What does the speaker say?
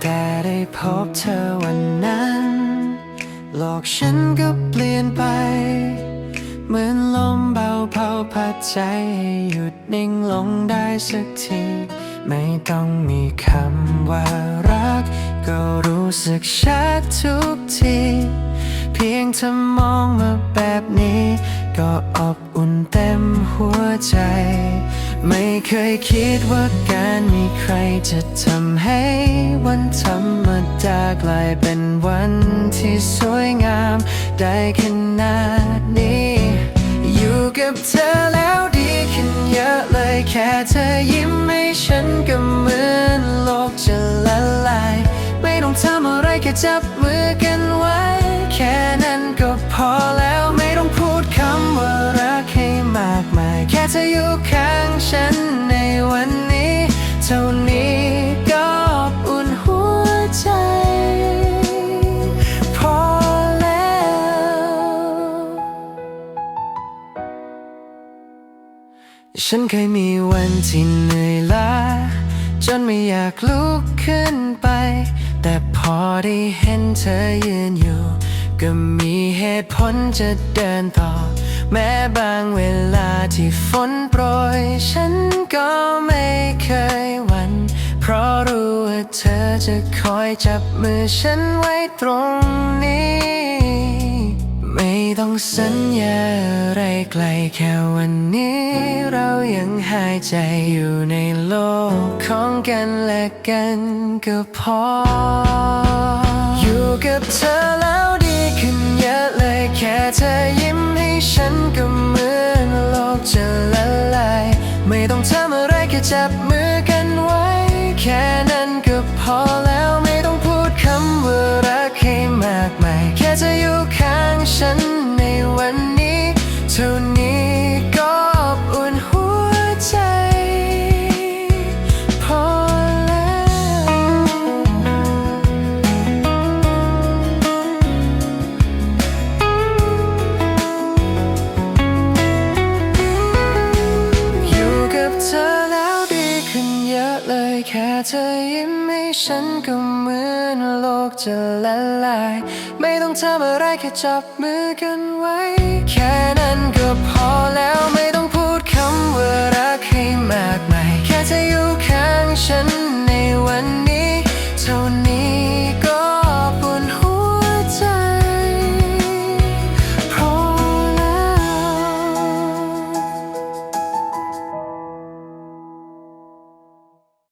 แต่ได้พบเธอวันนั้นโลอกฉันก็เปลี่ยนไป เหมือนลมเบาเผาพัดใจให้หยุดนิ่งลงได้สักที ไม่ต้องมีคำว่ารัก ก็รู้สึกชัดทุกที เพียงเธอมองมาแบบนี้ ก็อบ อุ่นเต็มหัวใจ ไม่เคยคิดว่าการมีใครจะทำให้วันธรรมดากลายเป็นวันที่สวยงามได้ขนาดนี้ อยู่กับเธอแล้วดีขึ้นเยอะเลยแค่เธอยิ้มให้ฉันก็เหมือนโลกจะละลาย ไม่ต้องทำอะไรแค่จับมือกันไว้ แค่นั้นก็พอแล้ว เธออยู่ข้างฉันในวันนี้ เท่านี้ก็อบอุ่นหัวใจ พอแล้ว ฉันเคยมีวันที่เหนื่อยล้าจนไม่อยากลุกขึ้นไป แต่พอได้เห็นเธอยืนอยู่ ก็มีเหตุผลจะเดินต่อ แม้บางเวลาที่ฝนโปรย ฉันก็ไม่เคยหวั่นเพราะรู้ว่าเธอจะคอยจับมือฉันไว้ตรงนี้ ไม่ต้องสัญญาอะไรไกลแค่วันนี้ เรายังหายใจอยู่ในโลกของกันและกันก็พอำ ค่เธอยิ้มให้ฉันก็เหมือนโลกจะละลาย ไม่ต้องทำอะไรแค่จับมือกันไว้ แค่นั้นก็พอแล้วไม่ต้องพูดคำว่า